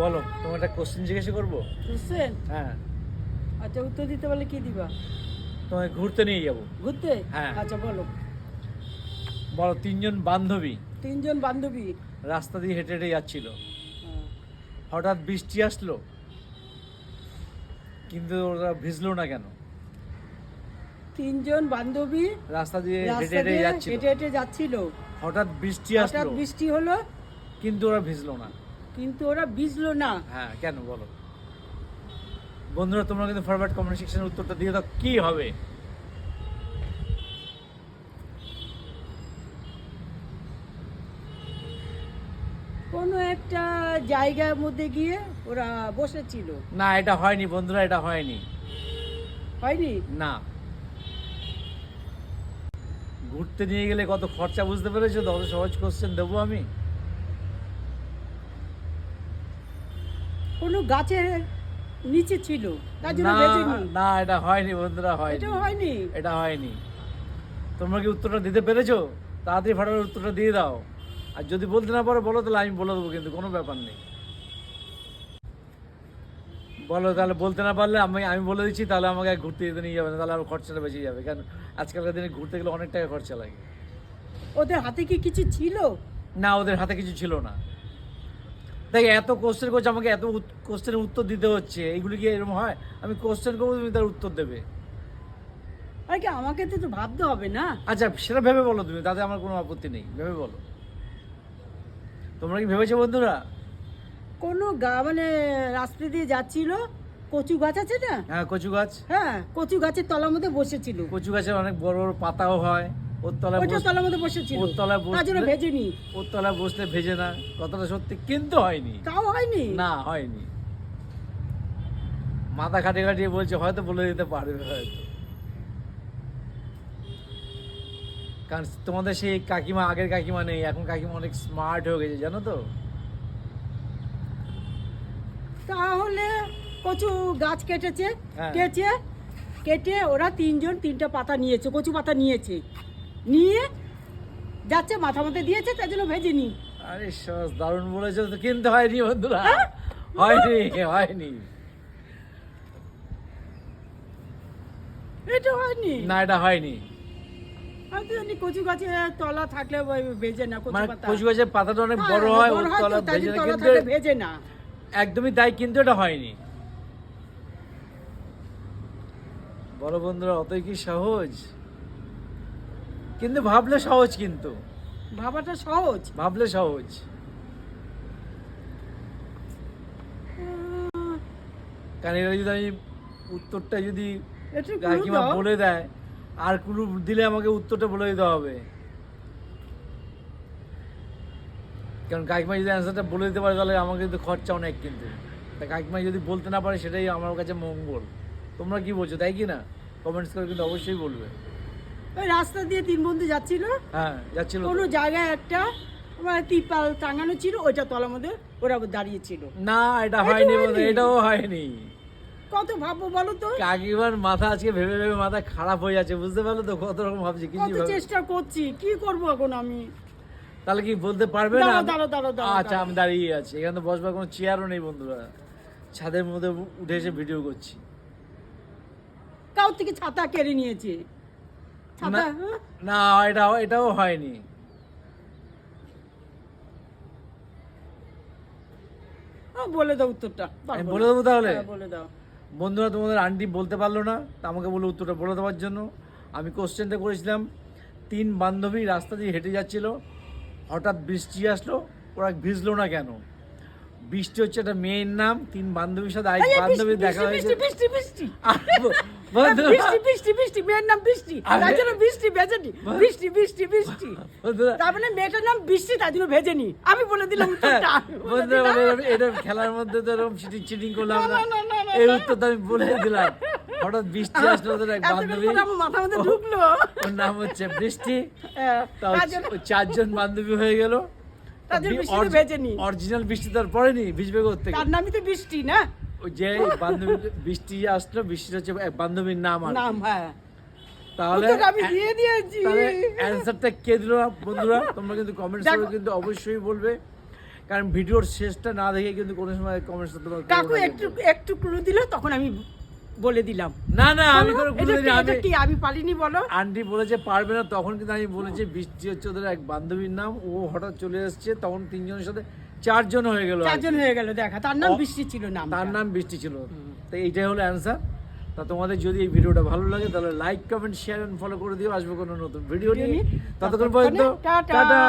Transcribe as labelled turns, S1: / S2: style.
S1: বলো তোমার একটা কোশ্চেন জিজ্ঞাসা করব?
S2: বুঝছেন
S1: হ্যাঁ।
S2: আচ্ছা উত্তর দিতে বলে কি দিবা?
S1: তোমায় ঘুরতে নিয়ে যাব।
S2: ঘুরতে?
S1: হ্যাঁ।
S2: আচ্ছা বলো।
S1: বলো তিনজন বান্ধবী
S2: তিনজন বান্ধবী?
S1: রাস্তা দিয়ে হেঁটে হেঁটে যাচ্ছিল।
S2: হ্যাঁ।
S1: হঠাৎ বৃষ্টি আসলো কিন্তু ওরা ভিজলো না কেন?
S2: তিনজন বান্ধবী
S1: রাস্তা দিয়ে হেঁটে হেঁটে যাচ্ছিল।
S2: হেঁটে হেঁটে যাচ্ছিল।
S1: হঠাৎ বৃষ্টি
S2: হঠাৎ
S1: আসলো
S2: বৃষ্টি হলো।
S1: কিন্তু ওরা ভিজলো না।
S2: কিন্তু ওরা ভিজলো না।
S1: হ্যাঁ কেন বলো? বন্ধুরা তোমরা কিন্তু ফরওয়ার্ড কমেন্ট উত্তরটা দিয়ে দাও কি হবে?
S2: কোনো একটা জায়গার মধ্যে গিয়ে ওরা বসেছিল।
S1: না এটা হয়নি বন্ধুরা এটা হয়নি।
S2: হয়নি?
S1: না। ঘুরতে নিয়ে গেলে কত খরচা বুঝতে পেরেছ? তো অত সহজ কোশ্চেন দেবো আমি।
S2: কোনো গাছের নিচে ছিল তার জন্য
S1: না না এটা হয়নি বন্ধুরা হয়নি।
S2: এটাও হয়নি?
S1: এটা হয়নি। তোমরা কি উত্তরটা দিতে পেরেছ? তাড়াতাড়ি ফাটাফাটি উত্তরটা দিয়ে দাও। আর যদি বলতে না পারো বলো তাহলে আমি বলে দেবো কিন্তু কোনো ব্যাপার নেই। বলো তাহলে বলতে না পারলে আমি আমি বলে দিচ্ছি তাহলে আমাকে ঘুরতে যেতে নিয়ে যাবে না তাহলে আমার খরচাটা বেঁচে যাবে। কারণ আজকালকার দিনে ঘুরতে গেলে অনেক টাকা খরচা লাগে।
S2: ওদের হাতে কি কিছু ছিল?
S1: না ওদের হাতে কিছু ছিল না। দেখ এত কোশ্চেন করছে আমাকে এত কোশ্চেনের উত্তর দিতে হচ্ছে। এইগুলি কি এরকম হয়? আমি কোশ্চেন করব তুমি তার উত্তর দেবে।
S2: আর কি আমাকে তো ভাবতে হবে না?
S1: আচ্ছা সেটা ভেবে বলো তুমি তাতে আমার কোনো আপত্তি নেই। ভেবে বলো। তোমরা কি ভেবেছো বন্ধুরা?
S2: কোনো গা মানে রাস্তা দিয়ে যাচ্ছিল কচু গাছ আছে না?
S1: হ্যাঁ কচু গাছ।
S2: হ্যাঁ কচু গাছের তলার মধ্যে বসেছিল।
S1: কচু গাছের অনেক বড় বড় পাতাও হয়। বসলে- ভেজে না কথাটা সত্যি কিন্তু হয়নি।
S2: তাও হয়নি?
S1: না হয়নি। মাথা খাটিয়ে খাটিয়ে বলছে হয়তো বলে দিতে পারবে হয়তো। কারণ তোমাদের সেই কাকিমা আগের কাকিমা নেই এখন কাকিমা অনেক স্মার্ট হয়ে গেছে জানো তো?
S2: তাহলে কচু গাছ কেটেছে
S1: হ্যাঁ।
S2: কেটে কেটে ওরা তিনজন তিনটা পাতা নিয়েছে কচু পাতা নিয়েছে। নিয়ে যাচ্ছে মাথা মধ্যে দিয়েছে তার জন্য ভেজেনি।
S1: আরে সস দারুণ বলেছ তো কিন্তু হয়নি বন্ধুরা।
S2: হ্যাঁ?
S1: হয়নি হয়নি।
S2: এটা হয়নি।
S1: না এটা হয়নি।
S2: আমি তো জানি কচু গাছে তলা থাকলে ভেজে না কচু
S1: মানে
S2: পাতা।
S1: কচু গাছের পাতাটা অনেক
S2: হ্যাঁ,
S1: বড় হয় ওর তলা ভেজে না কিন্তু
S2: ভেজে না।
S1: একদমই তাই কিন্তু এটা হয়নি। বড় বন্ধুরা অতই কি সহজ? কিন্তু ভাবলে সহজ কিন্তু।
S2: ভাবাটা সহজ?
S1: ভাবলে সহজ। কারণ এটা যদি আমি উত্তরটা যদি কাকিমা বলে দেয় আর কুলু দিলে আমাকে উত্তরটা বলে দিতে হবে। কারণ কাকিমা যদি অ্যান্সারটা বলে দিতে পারে তাহলে আমাকে কিন্তু খরচা অনেক কিন্তু। তা কাকিমা যদি বলতে না পারে সেটাই আমার কাছে মঙ্গল। তোমরা কি বলছো তাই কি না? কমেন্টস করে কিন্তু অবশ্যই বলবে।
S2: ওই রাস্তা দিয়ে তিন বন্ধু যাচ্ছিল।
S1: হ্যাঁ যাচ্ছিল
S2: কোনো জায়গায় একটা মানে তিরপাল টাঙানো ছিল ওইটা তলার মধ্যে ওরা দাঁড়িয়েছিল
S1: না এটা হয়নি। এটাও হয়নি।
S2: কত ভাববো বলো তো?
S1: কাকিমার মাথা আজকে ভেবে ভেবে মাথা খারাপ হয়ে যাচ্ছে বুঝতে পারল তো কত রকম ভাবছি
S2: কত চেষ্টা করছি কি করব এখন আমি?
S1: তাহলে কি বলতে পারবে না? আচ্ছা আমি দাঁড়িয়ে আছি এখানে তো বসবার কোনো চেয়ারও নেই বন্ধুরা। ছাদের মধ্যে উঠে এসে ভিডিও করছি।
S2: কাউ থেকে ছাতা কেড়ে নিয়েছে।
S1: না? না এটা এটাও হয়নি।
S2: বলে দাও উত্তরটা।
S1: আমি বলে দেবো তাহলে?
S2: হ্যাঁ, বলে দাও।
S1: বন্ধুরা তোমাদের আন্টি বলতে পারল না তা আমাকে বলে উত্তরটা বলে দেওয়ার জন্য। আমি কোশ্চেনটা করেছিলাম তিন বান্ধবী রাস্তা দিয়ে হেঁটে যাচ্ছিল হঠাৎ বৃষ্টি আসলো ওরা ভিজলো না কেন? বৃষ্টি হচ্ছে একটা মেয়ের নাম তিন বান্ধবীর সাথে আরেক
S2: এই,
S1: বান্ধবী দেখা হয়েছে।
S2: বৃষ্টি বৃষ্টি বৃষ্টি। বৃষ্টি বৃষ্টি মেয়ের নাম বৃষ্টি। তার জন্য বৃষ্টি ভেজেনি। বৃষ্টি বৃষ্টি বৃষ্টি। তার মানে মেয়েটার নাম বৃষ্টি তার জন্য ভেজেনি। আমি বলে দিলাম
S1: এটা খেলার মধ্যে তো এরকম চিটিং চিটিং করলাম এই। উত্তর তো আমি বলে দিলাম। হঠাৎ বৃষ্টি আসলো ওদের এক বান্ধবী।
S2: মাথার মধ্যে ঢুকলো।
S1: ওর নাম হচ্ছে বৃষ্টি।
S2: হ্যাঁ, তার
S1: চারজন বান্ধবী হয়ে গেল। অরিজিনাল বৃষ্টি তার পড়েনি ভিজবে করতে
S2: তার নামই তো বৃষ্টি না?
S1: ওই যে বান্ধবী বৃষ্টি আসলো হচ্ছে এক বান্ধবীর নাম আর
S2: নাম হ্যাঁ।
S1: তাহলে
S2: আমি দিয়ে দিয়েছি।
S1: তাহলে অ্যান্সারটা কে দিল বন্ধুরা? তোমরা কিন্তু কমেন্টস করে কিন্তু অবশ্যই বলবে। কারণ ভিডিওর শেষটা না দেখে কিন্তু কোনো সময় কমেন্টস তোমার
S2: কাকু একটু একটু ক্লু দিল তখন আমি বলে দিলাম।
S1: না না আমি কোনো
S2: এটা কি-
S1: আমি
S2: কি আমি পালিনি বলো।
S1: আন্টি বলেছে পারবে না তখন কিন্তু আমি বলেছি বৃষ্টি হচ্ছে ওদের এক বান্ধবীর নাম ও হঠাৎ চলে এসেছে তখন তিনজনের সাথে চারজন হয়ে গেল
S2: চারজন হয়ে গেল দেখা তার নাম বৃষ্টি ছিল নাম।
S1: তার নাম বৃষ্টি ছিল। তো এইটাই হলো অ্যান্সার তা তোমাদের যদি এই ভিডিওটা ভালো লাগে তাহলে like comment share and follow করে দিও। আসব কোনো নতুন ভিডিও নিয়ে। ততক্ষণ পর্যন্ত। টাটা।